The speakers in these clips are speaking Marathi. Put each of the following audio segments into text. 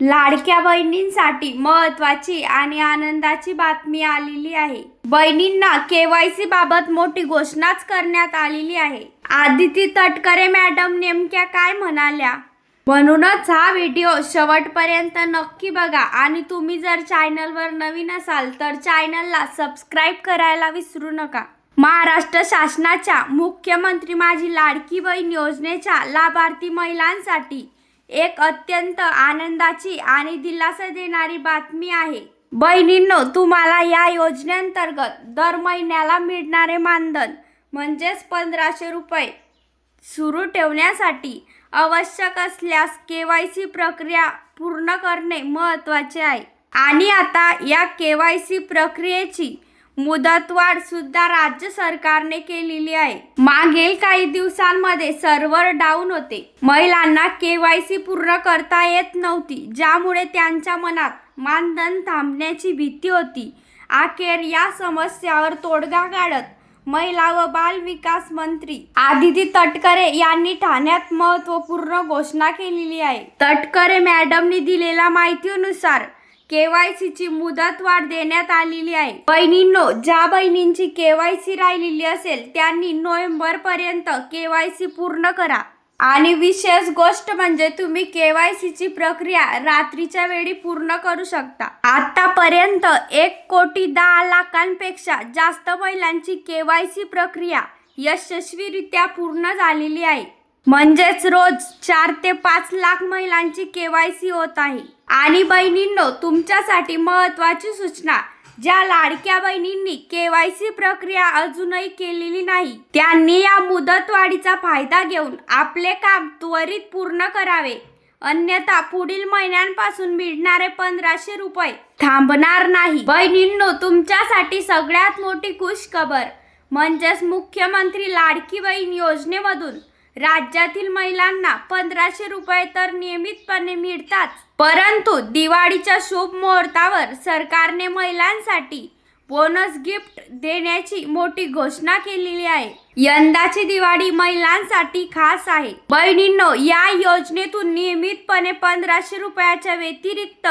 लाडक्या बहिणींसाठी महत्वाची आणि आनंदाची बातमी आलेली आहे. बहिणींना केवायसी बाबत मोठी घोषणाच करण्यात आलेली आहे. आदिती तटकरे मॅडम नेमक्या काय म्हणाल्या? म्हणूनच हा व्हिडिओ शेवटपर्यंत नक्की बघा आणि तुम्ही जर चॅनलवर नवीन असाल तर चॅनलला सबस्क्राईब करायला विसरू नका. महाराष्ट्र शासनाच्या मुख्यमंत्री माझी लाडकी बहीण योजनेच्या लाभार्थी महिलांसाठी एक अत्यंत आनंदाची आणि दिलासा देणारी बातमी आहे. बहिणींनो तुम्हाला या योजनेअंतर्गत दर महिन्याला मिळणारे मानधन म्हणजेच पंधराशे रुपये सुरू ठेवण्यासाठी आवश्यक असल्यास के वाय सी प्रक्रिया पूर्ण करणे महत्त्वाचे आहे. आणि आता या के वाय सी प्रक्रियेची मुदतवाढ सुद्धा राज्य सरकारने केलेली आहे. मागील काही दिवसांमध्ये सर्व्हर डाऊन होते. महिलांना के वाय सी पूर्ण करता येत नव्हती ज्यामुळे त्यांच्या मनात मानधन थांबण्याची भीती होती. अखेर या समस्यावर तोडगा काढत महिला व बाल विकास मंत्री आदिती तटकरे यांनी ठाण्यात महत्त्वपूर्ण घोषणा केलेली आहे. तटकरे मॅडमनी दिलेल्या माहितीनुसार केवायसीची मुदतवाढ देण्यात आलेली आहे. बहिणींनो ज्या बहिणींची केवायसी राहिलेली असेल त्यांनी नोव्हेंबर पर्यंत केवायसी पूर्ण करा. आणि विशेष गोष्ट म्हणजे तुम्ही केवायसीची प्रक्रिया रात्रीच्या वेळी पूर्ण करू शकता. आतापर्यंत एक कोटी दहा लाखांपेक्षा जास्त महिलांची केवायसी प्रक्रिया यशस्वीरित्या पूर्ण झालेली आहे. म्हणजेच रोज चार ते पाच लाख महिलांची केवायसी होत आहे. आणि बहिणींनो तुमच्यासाठी महत्वाची सूचना ज्या लाडक्या बहिणींनी केवायसी प्रक्रिया अजूनही केलेली नाही त्यांनी या मुदतवाढीचा फायदा घेऊन आपले काम त्वरित पूर्ण करावे. अन्यथा पुढील महिन्यांपासून मिळणारे पंधराशे रुपये थांबणार नाही. बहिणींनो तुमच्यासाठी सगळ्यात मोठी खुश खबर म्हणजेच मुख्यमंत्री लाडकी बहीण योजनेमधून राज्यातील महिलांना पंधराशे रुपये तर नियमितपणे मिळतात परंतु दिवाळीच्या शुभ मुहूर्तावर सरकारने महिलांसाठी बोनस गिफ्ट देण्याची मोठी घोषणा केलेली आहे. यंदाची दिवाळी महिलांसाठी खास आहे. बहिणींनो या योजनेतून नियमितपणे पंधराशे रुपयाच्या व्यतिरिक्त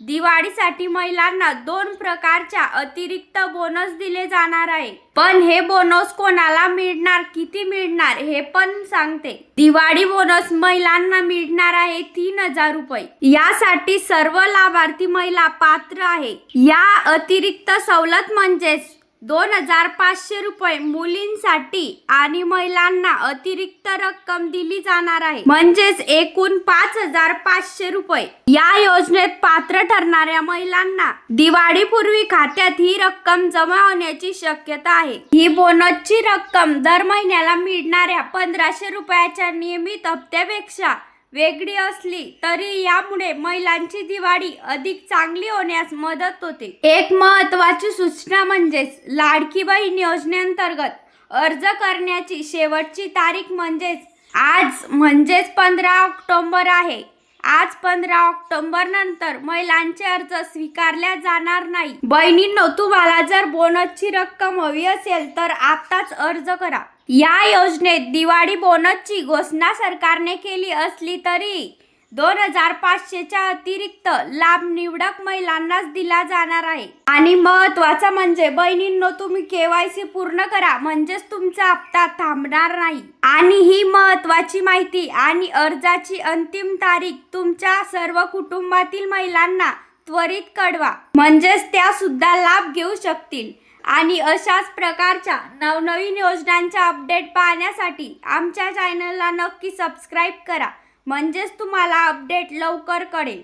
दिवाळीसाठी महिलांना दोन प्रकारच्या अतिरिक्त बोनस दिले जाणार आहे. पण हे बोनस कोणाला मिळणार किती मिळणार हे पण सांगते. दिवाळी बोनस महिलांना मिळणार आहे तीन हजार रुपये. यासाठी सर्व लाभार्थी महिला पात्र आहे. या अतिरिक्त सवलत म्हणजेच दोन हजार पाचशे रुपये मुलींसाठी आणि महिलांना अतिरिक्त रक्कम दिली जाणार आहे. म्हणजेच एकूण पाच हजार पाचशे रुपये. या योजनेत पात्र ठरणाऱ्या महिलांना दिवाळीपूर्वी खात्यात ही रक्कम जमा होण्याची शक्यता आहे. ही बोनसची रक्कम दर महिन्याला मिळणाऱ्या पंधराशे रुपयाच्या नियमित हप्त्यापेक्षा वेगळी असली तरी यामुळे महिलांची दिवाळी अधिक चांगली होण्यास मदत होते. एक महत्वाची सूचना म्हणजेच लाडकी बहीण योजनेअंतर्गत अर्ज करण्याची शेवटची तारीख म्हणजेच आज म्हणजेच पंधरा ऑक्टोबर आहे. आज पंधरा ऑक्टोबर नंतर महिलांचे अर्ज स्वीकारल्या जाणार नाही. बहिणींनो तुम्हाला जर बोनसची रक्कम हवी असेल तर आताच अर्ज करा. या योजनेत दिवाळी बोनसची घोषणा सरकारने केली असली तरी दोन हजार पाचशेच्या अतिरिक्त लाभ निवडक महिलांनाच दिला जाणार आहे. आणि महत्वाचं म्हणजे बहिणींनो तुम्ही केवायसी पूर्ण करा म्हणजेच तुमचा हप्ता थांबणार नाही. आणि ही महत्वाची माहिती आणि अर्जाची अंतिम तारीख तुमच्या सर्व कुटुंबातील महिलांना त्वरित कळवा. म्हणजेच त्या सुद्धा लाभ घेऊ शकतील. आणि अशाच प्रकारच्या नवनवीन योजनांच्या अपडेट पाहण्यासाठी आमच्या चॅनलला नक्की सबस्क्राईब करा. म्हणजेच तुम्हाला अपडेट लवकर कळेल.